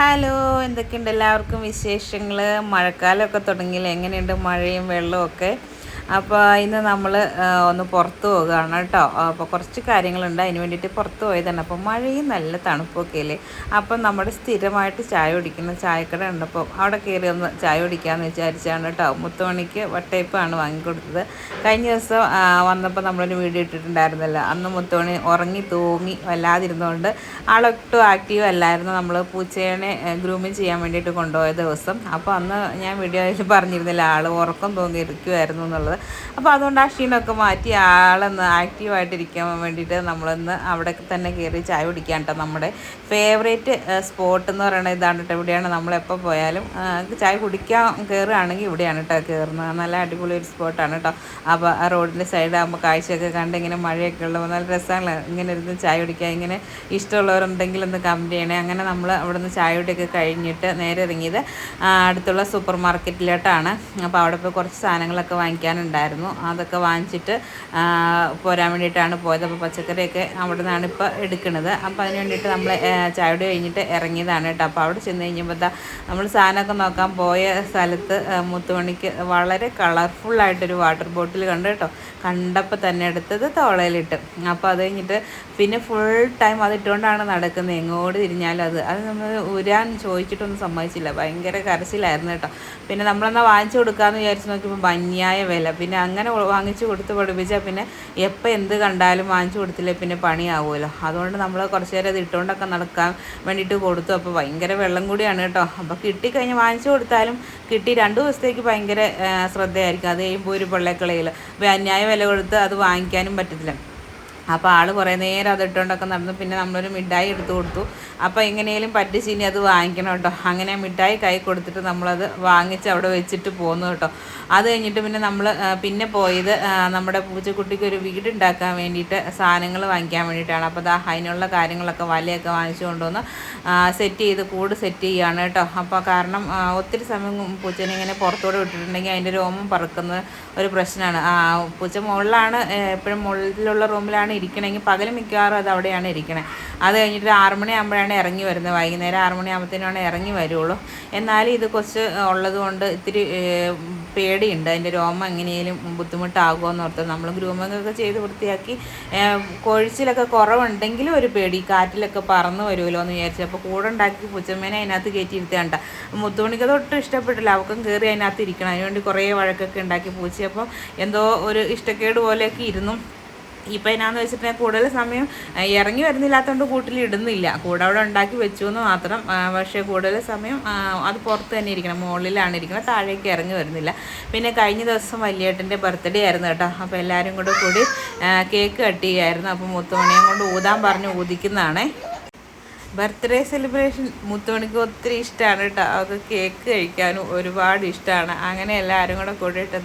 Hello എന്തൊക്കെയുണ്ട് എല്ലാവർക്കും വിശേഷങ്ങൾ മഴക്കാലമൊക്കെ തുടങ്ങിയില്ല? എങ്ങനെയുണ്ട് മഴയും വെള്ളമൊക്കെ അപ്പോൾ ഇന്ന് നമ്മൾ ഒന്ന് പുറത്ത് പോകുകയാണ് കേട്ടോ. അപ്പോൾ കുറച്ച് കാര്യങ്ങളുണ്ട്. അതിന് വേണ്ടിയിട്ട് പുറത്ത് പോയതാണ്. അപ്പോൾ മഴയും നല്ല തണുപ്പൊക്കെ അല്ലേ? അപ്പം നമ്മുടെ സ്ഥിരമായിട്ട് ചായ കുടിക്കുന്ന ചായക്കട ഉണ്ട് അപ്പോൾ അവിടെ കയറി ഒന്ന് ചായ കുടിക്കാമെന്ന് വിചാരിച്ചാണ് കേട്ടോ. മുത്തുമണിക്ക് വട്ടയപ്പാണ് വാങ്ങിക്കൊടുത്തത്. കഴിഞ്ഞ ദിവസം വന്നപ്പോൾ നമ്മളൊരു വീഡിയോ ഇട്ടിട്ടുണ്ടായിരുന്നല്ലോ. അന്ന് മുത്തുമണി ഉറങ്ങി തൂങ്ങി വല്ലാതിരുന്നുകൊണ്ട് ആളൊട്ടും ആക്റ്റീവ് അല്ലായിരുന്നു. നമ്മൾ പൂച്ചേനെ ഗ്രൂമിങ് ചെയ്യാൻ വേണ്ടിയിട്ട് കൊണ്ടുപോയ ദിവസം. അപ്പോൾ അന്ന് ഞാൻ വീഡിയോയിൽ പറഞ്ഞിരുന്നില്ല ആൾ ഉറക്കം തൂങ്ങിയിരിക്കുമായിരുന്നു എന്നുള്ളത്. അപ്പോൾ അതുകൊണ്ട് ആ ക്ഷീണമൊക്കെ മാറ്റി ആളൊന്ന് ആക്റ്റീവായിട്ടിരിക്കാൻ വേണ്ടിയിട്ട് നമ്മളൊന്ന് അവിടെ തന്നെ കയറി ചായ കുടിക്കാൻ കേട്ടോ നമ്മുടെ ഫേവറേറ്റ് സ്പോട്ട് എന്ന് പറയുന്നത് ഇതാണ് കേട്ടോ ഇവിടെയാണ് നമ്മളെപ്പോൾ പോയാലും ചായ കുടിക്കാൻ കയറുകയാണെങ്കിൽ ഇവിടെയാണ് കേട്ടോ കയറുന്നത് നല്ല അടിപൊളി ഒരു സ്പോട്ടാണ് കേട്ടോ അപ്പോൾ ആ റോഡിന്റെ സൈഡാകുമ്പോൾ കാഴ്ചയൊക്കെ കണ്ട് ഇങ്ങനെ മഴയൊക്കെ ഉള്ളപ്പോൾ നല്ല രസമാണ്. ഇങ്ങനെ ഇരുന്ന് ചായ കുടിക്കാൻ ഇങ്ങനെ ഇഷ്ടമുള്ളവരുണ്ടെങ്കിൽ ഒന്ന് കമന്റ് ചെയ്യണേ. അങ്ങനെ നമ്മൾ അവിടെ നിന്ന് ചായ കുടിയൊക്കെ കഴിഞ്ഞിട്ട് നേരെ ഇറങ്ങിയത് അടുത്തുള്ള സൂപ്പർ മാർക്കറ്റിലോട്ടാണ് അപ്പോൾ അവിടെ പോയി കുറച്ച് സാധനങ്ങളൊക്കെ വാങ്ങിക്കാനുണ്ട്. ഉണ്ടായിരുന്നു. അതൊക്കെ വാങ്ങിച്ചിട്ട് പോരാൻ വേണ്ടിയിട്ടാണ് പോയത്. അപ്പോൾ പച്ചക്കറിയൊക്കെ അവിടെ നിന്നാണ് ഇപ്പോൾ എടുക്കുന്നത്. അപ്പോൾ അതിന് വേണ്ടിയിട്ട് നമ്മൾ ചായയോട് കഴിഞ്ഞിട്ട് ഇറങ്ങിയതാണ് കേട്ടോ. അപ്പോൾ അവിടെ ചെന്ന് കഴിഞ്ഞപ്പോൾ നമ്മൾ സാധനമൊക്കെ നോക്കാൻ പോയ സ്ഥലത്ത് മുത്തുമണിക്ക് വളരെ കളർഫുള്ളായിട്ടൊരു വാട്ടർ ബോട്ടിൽ കണ്ടു കേട്ടോ. കണ്ടപ്പോൾ തന്നെ എടുത്തത് തോളയിലിട്ട്. അപ്പോൾ അത് കഴിഞ്ഞിട്ട് പിന്നെ ഫുൾ ടൈം അതിട്ടുകൊണ്ടാണ് നടക്കുന്നത്. എങ്ങോട്ട് തിരിഞ്ഞാലും അത്. അത് നമ്മൾ ഉരാൻ ചോദിച്ചിട്ടൊന്നും സമ്മതിച്ചില്ല. ഭയങ്കര കരച്ചിലായിരുന്നു കേട്ടോ. പിന്നെ നമ്മളെന്നാൽ വാങ്ങിച്ചു കൊടുക്കാമെന്ന് വിചാരിച്ച് നോക്കിയപ്പോൾ ഭംഗിയായ വില പിന്നെ അങ്ങനെ വാങ്ങിച്ചു കൊടുത്ത് പഠിപ്പിച്ചാൽ പിന്നെ എപ്പോൾ എന്ത് കണ്ടാലും വാങ്ങിച്ചു കൊടുത്തില്ലേ പിന്നെ പണിയാവുമല്ലോ അതുകൊണ്ട് നമ്മൾ കുറച്ച് നേരം അത് ഇട്ടുകൊണ്ടൊക്കെ നടക്കാൻ വേണ്ടിയിട്ട് കൊടുത്തു. അപ്പോൾ ഭയങ്കര വെള്ളം കൂടിയാണ് കേട്ടോ. അപ്പോൾ കിട്ടിക്കഴിഞ്ഞ് വാങ്ങിച്ചു കൊടുത്താലും കിട്ടി രണ്ട് ദിവസത്തേക്ക് ഭയങ്കര ശ്രദ്ധയായിരിക്കും. അത് കഴിയുമ്പോൾ ഒരു പിള്ളേക്കളയിൽ അന്യായ വില കൊടുത്ത് അത് വാങ്ങിക്കാനും പറ്റത്തില്ല. അപ്പോൾ ആൾ കുറേ നേരം അത് ഇട്ടുകൊണ്ടൊക്കെ നടന്നു. പിന്നെ നമ്മളൊരു മിഠായി എടുത്തു കൊടുത്തു. അപ്പോൾ എങ്ങനെയും പറ്റിച്ച് ഇനി അത് വാങ്ങിക്കണം കേട്ടോ. അങ്ങനെ മിഠായി കൈ കൊടുത്തിട്ട് നമ്മളത് വാങ്ങിച്ച് അവിടെ വെച്ചിട്ട് പോന്നു കേട്ടോ. അത് കഴിഞ്ഞിട്ട് പിന്നെ നമ്മൾ പിന്നെ പോയത് നമ്മുടെ പൂച്ചക്കുട്ടിക്ക് ഒരു വീട് ഉണ്ടാക്കാൻ വേണ്ടിയിട്ട് സാധനങ്ങൾ വാങ്ങിക്കാൻ വേണ്ടിയിട്ടാണ്. അപ്പോൾ ദാ അതിനുള്ള കാര്യങ്ങളൊക്കെ വലയൊക്കെ വാങ്ങിച്ചു കൊണ്ടുവന്ന് സെറ്റ് ചെയ്ത് കൂട് സെറ്റ് ചെയ്യുകയാണ് കേട്ടോ. അപ്പോൾ കാരണം ഒത്തിരി സമയം പൂച്ചനെ ഇങ്ങനെ പുറത്തോടെ വിട്ടിട്ടുണ്ടെങ്കിൽ അതിന്റെ രോമം പറക്കുന്ന ഒരു പ്രശ്നമാണ്. പൂച്ച മുകളിലാണ് എപ്പോഴും മുകളിലുള്ള റൂമിലാണ് ഇരിക്കണമെങ്കിൽ പകൽ മിക്കവാറും അത് അവിടെയാണ് ഇരിക്കണേ. അത് കഴിഞ്ഞിട്ട് ആറ് മണിയാകുമ്പോഴാണ് ഇറങ്ങി വരുന്നത്. വൈകുന്നേരം ആറ് മണിയാകുമ്പോഴത്തേനാണ് ഇറങ്ങി വരുള്ളൂ. എന്നാലും ഇത് കുറച്ച് ഉള്ളതുകൊണ്ട് ഇത്തിരി പേടിയുണ്ട്. അതിന്റെ രോമം എങ്ങനെയും ബുദ്ധിമുട്ടാകുമോ എന്ന് ഓർത്ത് നമ്മൾ ഗ്രൂമിങ്ങൊക്കെ ചെയ്ത് വൃത്തിയാക്കി കൊഴിച്ചിലൊക്കെ കുറവുണ്ടെങ്കിലും ഒരു പേടി. കാറ്റിലൊക്കെ പറന്ന് വരുമല്ലോ എന്ന് വിചാരിച്ചു. അപ്പോൾ കൂടെ ഉണ്ടാക്കി പുച്ചമ്മേനെ അതിനകത്ത് കയറ്റി ഇരുത്തേണ്ട മുത്തുമണിക്ക് തൊട്ട് ഇഷ്ടപ്പെട്ടില്ല. അവൾക്കും കയറി അതിനകത്ത് ഇരിക്കണം. അതിനുവേണ്ടി കുറേ വഴക്കൊക്കെ ഉണ്ടാക്കി പൂച്ചയപ്പം എന്തോ ഒരു ഇഷ്ടക്കേട് പോലെയൊക്കെ ഇരുന്നു. ഇപ്പം എന്നാന്ന് വെച്ചിട്ടുണ്ടെങ്കിൽ കൂടുതൽ സമയം ഇറങ്ങി വരുന്നില്ലാത്തതുകൊണ്ട് കൂട്ടിൽ ഇടുന്നില്ല. കൂടെ അവിടെ ഉണ്ടാക്കി വെച്ചു എന്ന് മാത്രം പക്ഷേ കൂടുതൽ സമയം അത് പുറത്ത് തന്നെ ഇരിക്കണം. മുകളിലാണ് ഇരിക്കണം. താഴേക്ക് ഇറങ്ങി വരുന്നില്ല. പിന്നെ കഴിഞ്ഞ ദിവസം വലിയേട്ടന്റെ ബർത്ത്ഡേ ആയിരുന്നു കേട്ടോ. അപ്പോൾ എല്ലാവരും കൂടെ കൂടി കേക്ക് കട്ട് ചെയ്യായിരുന്നു. അപ്പോൾ മുത്തുമണിയും കൊണ്ട് ഊതാൻ പറഞ്ഞ് ഊതിക്കുന്നതാണേ. ബർത്ത്ഡേ സെലിബ്രേഷൻ മുത്തുമണിക്ക് ഒത്തിരി ഇഷ്ടമാണ് കേട്ടോ. അത് കേക്ക് കഴിക്കാനും ഒരുപാട് ഇഷ്ടമാണ് അങ്ങനെ എല്ലാവരും കൂടെ കൂടിയിട്ട്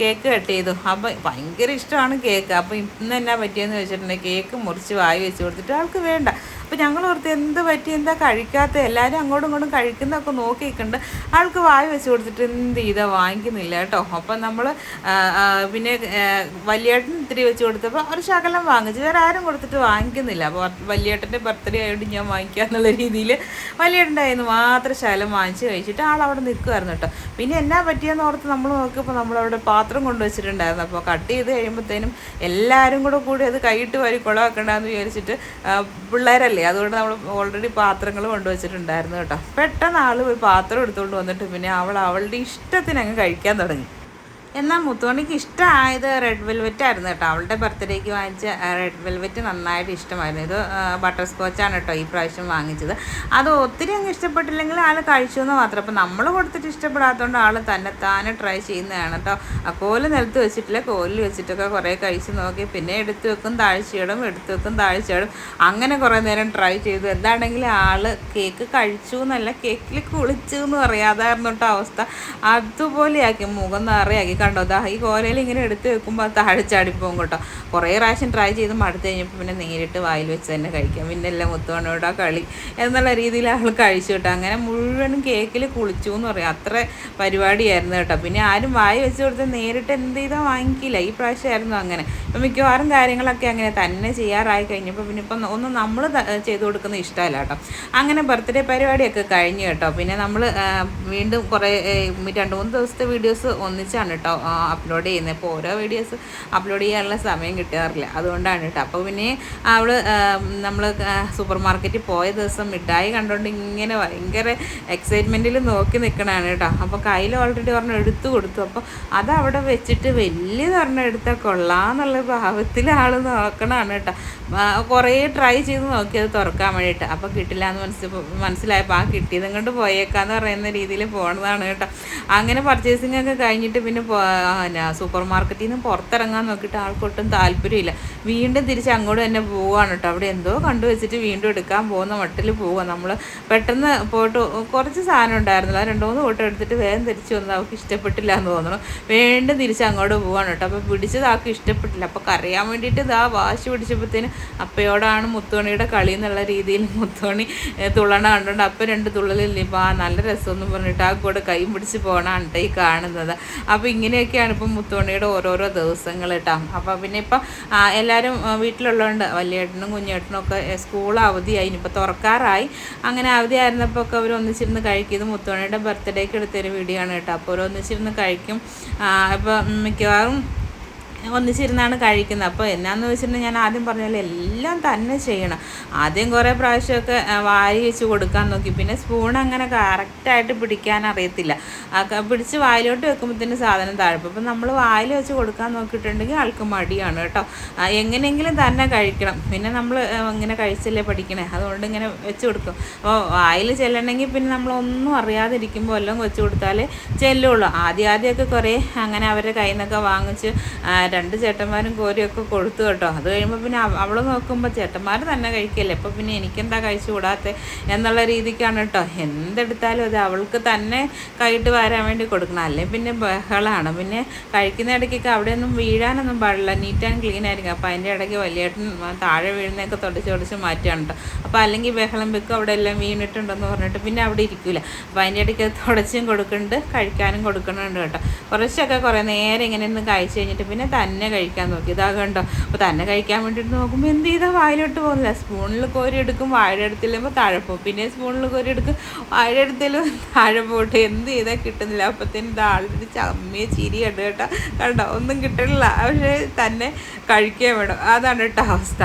കേക്ക് കട്ട് ചെയ്തു. അപ്പം ഭയങ്കര ഇഷ്ടമാണ് കേക്ക് അപ്പം ഇന്ന് എന്നാ പറ്റിയെന്ന് വെച്ചിട്ടുണ്ടെങ്കിൽ കേക്ക് മുറിച്ച് വായി വെച്ച് കൊടുത്തിട്ട് ആൾക്ക് വേണ്ട. അപ്പോൾ ഞങ്ങൾ ഓർത്ത് എന്ത് പറ്റി എന്താ കഴിക്കാത്ത? എല്ലാവരും അങ്ങോട്ടും ഇങ്ങോട്ടും കഴിക്കുന്നതൊക്കെ നോക്കിയിട്ടുണ്ട്. ആൾക്ക് വായി വെച്ച് കൊടുത്തിട്ട് എന്ത് ചെയ്താൽ വാങ്ങിക്കുന്നില്ല കേട്ടോ. അപ്പം നമ്മൾ പിന്നെ വലിയേട്ടൻ ഇത്തിരി വെച്ച് കൊടുത്തപ്പോൾ ഒരു ശകലം വാങ്ങിച്ചു. വേറെ ആരും കൊടുത്തിട്ട് വാങ്ങിക്കുന്നില്ല. അപ്പോൾ വലിയേട്ടന്റെ ബർത്ത്ഡേ ആയതുകൊണ്ട് ഞാൻ വാങ്ങിക്കുക എന്നുള്ള രീതിയിൽ വലിയേട്ടന്റെ നിന്ന് മാത്രം ശകലം വാങ്ങിച്ച് കഴിച്ചിട്ട് ആൾ അവിടെ നിൽക്കുമായിരുന്നു കേട്ടോ. പിന്നെ എന്നാ പറ്റിയെന്ന് ഓർത്ത് നമ്മൾ നോക്കിയപ്പോൾ നമ്മളവിടെ പാത്രം കൊണ്ടുവച്ചിട്ടുണ്ടായിരുന്നു. അപ്പോൾ കട്ട് ചെയ്ത് കഴിയുമ്പോഴത്തേനും എല്ലാവരും കൂടെ കൂടി അത് കൈയിട്ട് വരി കുളമാക്കണ്ടെന്ന് വിചാരിച്ചിട്ട് പിള്ളേരല്ലേ അല്ലേ അതുകൊണ്ട് നമ്മൾ ഓൾറെഡി പാത്രങ്ങൾ കൊണ്ടുവച്ചിട്ടുണ്ടായിരുന്നു കേട്ടോ. പെട്ടെന്ന് ആൾ ഒരു പാത്രം എടുത്തുകൊണ്ട് വന്നിട്ട് പിന്നെ അവൾ അവളുടെ ഇഷ്ടത്തിന് അങ്ങ് കഴിക്കാൻ തുടങ്ങി. എന്നാൽ മുത്തുമണിക്ക് ഇഷ്ടമായത് റെഡ് വെൽവെറ്റ് ആയിരുന്നു കേട്ടോ. അവളുടെ ബർത്ത്ഡേക്ക് വാങ്ങിച്ച റെഡ് വെൽവെറ്റ് നന്നായിട്ട് ഇഷ്ടമായിരുന്നു. ഇത് ബട്ടർ സ്കോച്ചാണ് കേട്ടോ ഈ പ്രാവശ്യം വാങ്ങിച്ചത്. അത് ഒത്തിരി അങ്ങ് ഇഷ്ടപ്പെട്ടില്ലെങ്കിൽ ആൾ കഴിച്ചു എന്ന് മാത്രം. അപ്പം നമ്മൾ കൊടുത്തിട്ട് ഇഷ്ടപ്പെടാത്തതുകൊണ്ട് ആൾ തന്നെ താനെ ട്രൈ ചെയ്യുന്നതാണ് കേട്ടോ. ആ കോൽ നിലത്ത് വെച്ചിട്ടില്ല. കോലിൽ വെച്ചിട്ടൊക്കെ കുറേ കഴിച്ച് നോക്കി. പിന്നെ എടുത്തു വെക്കും താഴ്ചയിടും എടുത്തു വെക്കും താഴ്ചയിടും. അങ്ങനെ കുറേ നേരം ട്രൈ ചെയ്തു. എന്താണെങ്കിലും ആൾ കേക്ക് കഴിച്ചു എന്നല്ല കേക്കിൽ കുളിച്ചു എന്ന് പറയാതായിരുന്നു കേട്ടോ അവസ്ഥ. അതുപോലെയാക്കി മുഖം നിറയാക്കി. കണ്ടോ? ദാ ഈ കോലയിൽ ഇങ്ങനെ എടുത്ത് വെക്കുമ്പോൾ താഴെ ചാടിപ്പോകും കേട്ടോ. കുറേ പ്രാവശ്യം ട്രൈ ചെയ്ത് മടുത്ത് കഴിഞ്ഞപ്പോൾ പിന്നെ നേരിട്ട് വായിൽ വെച്ച് തന്നെ കഴിക്കാം. പിന്നെ എല്ലാം മുത്തുവണ്ണോടാ കളി എന്നുള്ള രീതിയിൽ അവൾ കഴിച്ചു കേട്ടോ. അങ്ങനെ മുഴുവനും കേക്കിൽ കുളിച്ചു എന്ന് പറയാം. അത്ര പരിപാടിയായിരുന്നു കേട്ടോ. പിന്നെ ആരും വായി വെച്ച് കൊടുത്ത് നേരിട്ട് എന്ത് ചെയ്താൽ വാങ്ങിക്കില്ല. ഈ പ്രാവശ്യമായിരുന്നു അങ്ങനെ. ഇപ്പം മിക്കവാറും കാര്യങ്ങളൊക്കെ അങ്ങനെ തന്നെ ചെയ്യാറായി കഴിഞ്ഞപ്പോൾ പിന്നെ ഇപ്പം ഒന്നും നമ്മൾ ചെയ്തു കൊടുക്കുന്ന ഇഷ്ടമല്ല കേട്ടോ. അങ്ങനെ ബർത്ത്ഡേ പരിപാടിയൊക്കെ കഴിഞ്ഞു കേട്ടോ. പിന്നെ നമ്മൾ വീണ്ടും കുറേ രണ്ട് മൂന്ന് ദിവസത്തെ വീഡിയോസ് ഒന്നിച്ചാണ് കേട്ടോ. അപ്ലോഡ് ചെയ്യുന്നത് ഇപ്പോൾ ഓരോ വീഡിയോസ് അപ്ലോഡ് ചെയ്യാനുള്ള സമയം കിട്ടാറില്ല. അതുകൊണ്ടാണ് കേട്ടോ. അപ്പോൾ പിന്നെ അവൾ നമ്മൾ സൂപ്പർ മാർക്കറ്റിൽ പോയ ദിവസം മിഠായി കണ്ടുകൊണ്ട് ഇങ്ങനെ ഭയങ്കര എക്സൈറ്റ്മെന്റിൽ നോക്കി നിൽക്കണതാണ് കേട്ടോ. അപ്പോൾ കയ്യിൽ ഓൾറെഡി പറഞ്ഞ എടുത്തു കൊടുത്തു. അപ്പോൾ അത് അവിടെ വെച്ചിട്ട് വലിയ പറഞ്ഞ എടുത്താൽ കൊള്ളാന്നുള്ള ഭാവത്തിൽ ആൾ നോക്കണതാണ് കേട്ടോ. കുറേ ട്രൈ ചെയ്ത് നോക്കി അത് തുറക്കാൻ വേണ്ടിയിട്ട്. അപ്പോൾ കിട്ടില്ല എന്ന് മനസ്സിൽ മനസ്സിലായപ്പോൾ ആ കിട്ടിയതും കൊണ്ട് പോയേക്കാന്ന് പറയുന്ന രീതിയിൽ പോണതാണ് കേട്ടോ. അങ്ങനെ പർച്ചേസിംഗ് ഒക്കെ കഴിഞ്ഞിട്ട് പിന്നെ സൂപ്പർ മാർക്കറ്റിൽ നിന്ന് പുറത്തിറങ്ങാൻ നോക്കിയിട്ട് ആൾക്കൊട്ടും താല്പര്യമില്ല. വീണ്ടും തിരിച്ച് അങ്ങോട്ട് തന്നെ പോവുകയാണ് കേട്ടോ അവിടെ എന്തോ കണ്ടു വെച്ചിട്ട് വീണ്ടും എടുക്കാൻ പോകുന്ന മട്ടിൽ പോവുക നമ്മൾ പെട്ടെന്ന് പോയിട്ട് കുറച്ച് സാധനം ഉണ്ടായിരുന്നില്ല. രണ്ട് മൂന്ന് ഫോട്ടോ എടുത്തിട്ട് വേഗം തിരിച്ചു വന്നത് അവൾക്ക് ഇഷ്ടപ്പെട്ടില്ല എന്ന് തോന്നുന്നു വീണ്ടും തിരിച്ച് അങ്ങോട്ട് പോവാണ് കേട്ടോ അപ്പോൾ പിടിച്ചത് ആൾക്ക് ഇഷ്ടപ്പെട്ടില്ല. അപ്പോൾ കറിയാൻ വേണ്ടിയിട്ട് ഇതാ വാശി പിടിച്ചപ്പോഴത്തേന് അപ്പയോടാണ് മുത്തോണിയുടെ കളി എന്നുള്ള രീതിയിൽ മുത്തോണി തുള്ളണ കണ്ടുകൊണ്ട് അപ്പം രണ്ട് തുള്ളലില്ലേ? ഇപ്പം ആ നല്ല രസമെന്ന് പറഞ്ഞിട്ട് ആ കൂടെ കൈ പിടിച്ച് പോകണ കേട്ടോ ഈ കാണുന്നത്. അപ്പോൾ ഇങ്ങനെയൊക്കെയാണ് ഇപ്പം മുത്തോണിയുടെ ഓരോരോ ദിവസങ്ങൾ കേട്ടോ അപ്പോൾ പിന്നെ ഇപ്പം എല്ലാവരും വീട്ടിലുള്ളതുകൊണ്ട് വലിയേട്ടനും കുഞ്ഞേട്ടനും ഒക്കെ സ്കൂൾ അവധിയായി. ഇനിയിപ്പോൾ തുറക്കാറായി. അങ്ങനെ അവധി ആയിരുന്നപ്പോൾ ഒക്കെ അവർ ഒന്നിച്ചിരുന്ന് കഴിക്കും. മുത്തോണിയുടെ ബർത്ത്ഡേക്ക് എടുത്തൊരു വീഡിയോ ആണ് കേട്ടോ. അപ്പോൾ ഒന്നിച്ചിരുന്ന് കഴിക്കും. ഇപ്പോൾ മിക്കവാറും ഒന്നിച്ചിരുന്നാണ് കഴിക്കുന്നത്. അപ്പോൾ എന്നാന്ന് വെച്ചിട്ടുണ്ടെങ്കിൽ ഞാൻ ആദ്യം പറഞ്ഞാൽ എല്ലാം തന്നെ ചെയ്യണം. ആദ്യം കുറേ പ്രാവശ്യമൊക്കെ വാരി വെച്ച് കൊടുക്കാൻ നോക്കി. പിന്നെ സ്പൂൺ അങ്ങനെ കറക്റ്റായിട്ട് പിടിക്കാൻ അറിയത്തില്ല. പിടിച്ച് വായിലോട്ട് വെക്കുമ്പോഴത്തേന് സാധനം താഴെ അപ്പം നമ്മൾ വായിൽ വെച്ച് കൊടുക്കാൻ നോക്കിയിട്ടുണ്ടെങ്കിൽ ആൾക്ക് മടിയാണ് കേട്ടോ. എങ്ങനെയെങ്കിലും തന്നെ കഴിക്കണം. പിന്നെ നമ്മൾ ഇങ്ങനെ കഴിച്ചല്ലേ പഠിക്കണേ. അതുകൊണ്ട് ഇങ്ങനെ വെച്ച് കൊടുക്കും. അപ്പോൾ വായിൽ ചെല്ലണമെങ്കിൽ പിന്നെ നമ്മളൊന്നും അറിയാതിരിക്കുമ്പോൾ എല്ലാം വെച്ച് കൊടുത്താലേ ചെല്ലുള്ളൂ. ആദ്യം ആദ്യമൊക്കെ കുറേ അങ്ങനെ അവരുടെ കയ്യിൽ നിന്നൊക്കെ വാങ്ങിച്ച് രണ്ട് ചേട്ടന്മാരും കോരിയൊക്കെ കൊടുത്തു കേട്ടോ. അത് കഴിയുമ്പോൾ പിന്നെ അവൾ നോക്കുമ്പോൾ ചേട്ടന്മാർ തന്നെ കഴിക്കല്ലേ? അപ്പോൾ പിന്നെ എനിക്കെന്താ കഴിച്ചു കൂടാത്ത എന്നുള്ള രീതിക്കാണ് കേട്ടോ എന്തെടുത്താലും അത് അവൾക്ക് തന്നെ കൈയിട്ട് വരാൻ വേണ്ടി കൊടുക്കണം. അല്ലെങ്കിൽ പിന്നെ ബഹളമാണ് പിന്നെ കഴിക്കുന്ന ഇടയ്ക്കൊക്കെ അവിടെയൊന്നും വീഴാനൊന്നും പാടില്ല. നീറ്റ് ആൻഡ് ക്ലീൻ ആയിരിക്കും. അപ്പോൾ അതിന്റെ ഇടയ്ക്ക് വലിയേട്ടൻ താഴെ വീഴുന്നതൊക്കെ തുടച്ച് തുടച്ച് മാറ്റുകയാണ് കേട്ടോ അപ്പോൾ അല്ലെങ്കിൽ ബഹളം വെക്കും. അവിടെ എല്ലാം വീണിട്ടുണ്ടെന്ന് പറഞ്ഞിട്ട് പിന്നെ അവിടെ ഇരിക്കില്ല അപ്പോൾ അതിന്റെ ഇടയ്ക്ക് തുടച്ചും കൊടുക്കുന്നുണ്ട് കഴിക്കാനും കൊടുക്കുന്നുണ്ട് കേട്ടോ. കുറച്ചൊക്കെ കുറേ നേരം ഇങ്ങനെ ഒന്ന് കഴിച്ച് കഴിഞ്ഞിട്ട് പിന്നെ തന്നെ കഴിക്കാൻ നോക്കി. ഇതാ കണ്ടോ? അപ്പോൾ തന്നെ കഴിക്കാൻ വേണ്ടിയിട്ട് നോക്കുമ്പോൾ എന്ത് ചെയ്താൽ വായിലോട്ട് പോകുന്നില്ല. സ്പൂണിൽ കോരി എടുക്കും വാഴ എടുത്തില്ലുമ്പോൾ താഴെ പിന്നെ സ്പൂണിൽ കോരി എടുക്കും വാഴ എടുത്തിലും താഴെ പോട്ട്. എന്ത് ചെയ്താൽ കിട്ടുന്നില്ല. അപ്പത്തേനും ഇത് ആളുടെ ചമ്മിയ ചിരി കണ്ടു കേട്ടോ. കണ്ടോ? ഒന്നും കിട്ടണില്ല പക്ഷേ തന്നെ കഴിക്കേ വേണം. അതാണ് കേട്ടോ അവസ്ഥ.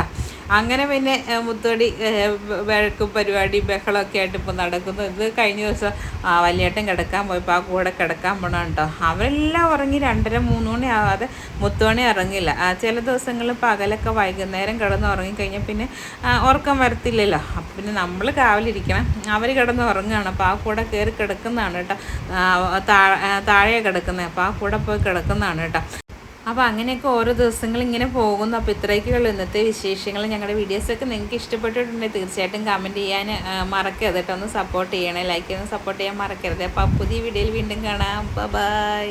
അങ്ങനെ പിന്നെ മുത്തോടി വഴക്കും പരിപാടി ബഹളമൊക്കെ ആയിട്ട് ഇപ്പോൾ നടക്കുന്നു. ഇത് കഴിഞ്ഞ ദിവസം ആ വലിയേട്ടൻ കിടക്കാൻ പോയപ്പോൾ ആ കൂടെ കിടക്കാൻ പോകണം കേട്ടോ അവരെല്ലാം ഉറങ്ങി രണ്ടര മൂന്ന് മണി ആവാതെ മുത്തോണി ഇറങ്ങില്ല ചില ദിവസങ്ങളിൽ പകലൊക്കെ വൈകുന്നേരം കിടന്ന് ഉറങ്ങിക്കഴിഞ്ഞാൽ പിന്നെ ഉറക്കം വരത്തില്ലല്ലോ. അപ്പം പിന്നെ നമ്മൾ കാവലിരിക്കണം അവർ കിടന്ന് ഉറങ്ങുകയാണ്. അപ്പോൾ ആ കൂടെ കയറി കിടക്കുന്നതാണ് കേട്ടോ. താഴെ കിടക്കുന്നത് അപ്പോൾ ആ കൂടെ പോയി കിടക്കുന്നതാണ് കേട്ടോ. അപ്പോൾ അങ്ങനെയൊക്കെ ഓരോ ദിവസങ്ങൾ ഇങ്ങനെ പോകുന്നു. അപ്പോൾ ഇത്രയൊക്കെയുള്ള ഇന്നത്തെ വിശേഷങ്ങൾ ഞങ്ങളുടെ വീഡിയോസൊക്കെ നിങ്ങൾക്ക് ഇഷ്ടപ്പെട്ടിട്ടുണ്ടെങ്കിൽ തീർച്ചയായിട്ടും കമന്റ് ചെയ്യാൻ മറക്കരുത് കേട്ടോ. ഒന്ന് സപ്പോർട്ട് ചെയ്യണേ. ലൈക്ക് ചെയ്യാൻ സപ്പോർട്ട് ചെയ്യാൻ മറക്കരുത്. അപ്പോൾ പുതിയ വീഡിയോയിൽ വീണ്ടും കാണാം. ബൈ